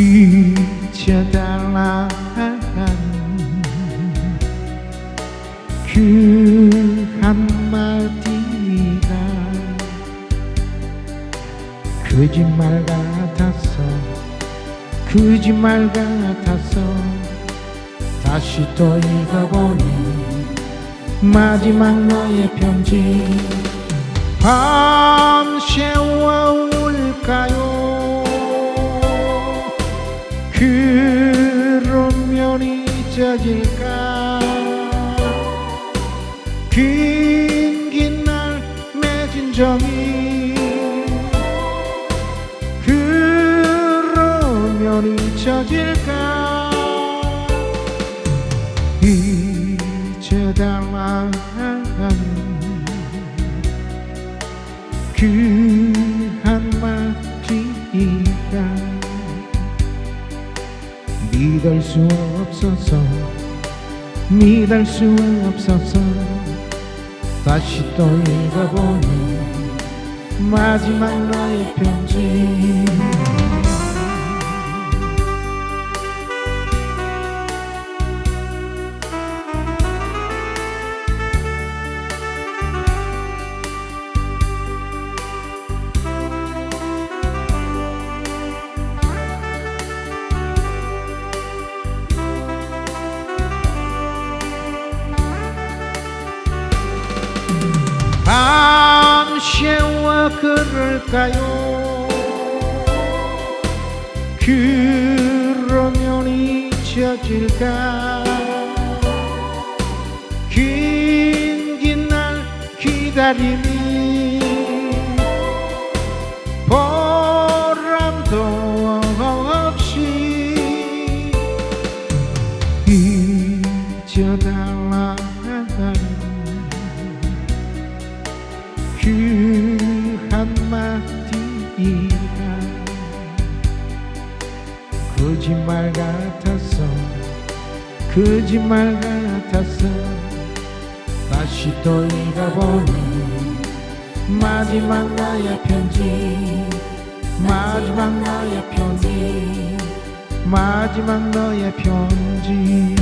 잊어달라 그 한마디가 거짓말 같았어 거짓말 같았어 다시 또 읽어보니 마지막 너의 편지. 밤새워 그러면 잊어질까? 긴긴 날 맺은 정이 그러면 잊혀질까? 잊어달라 그 한마디가 믿을 수 없어서 믿을 수 없어서 다시 또 읽어보니 마지막 나의 편지 밤새워 그럴까요? 그러면 잊혀질까? 긴긴 날 기다림이 보람도 없이 잊어달라 그 한마디가 거짓말 같았어 거짓말 같았어 다시 또 읽어보니 마지막 나의 편지 마지막 나의 편지 마지막 너의 편지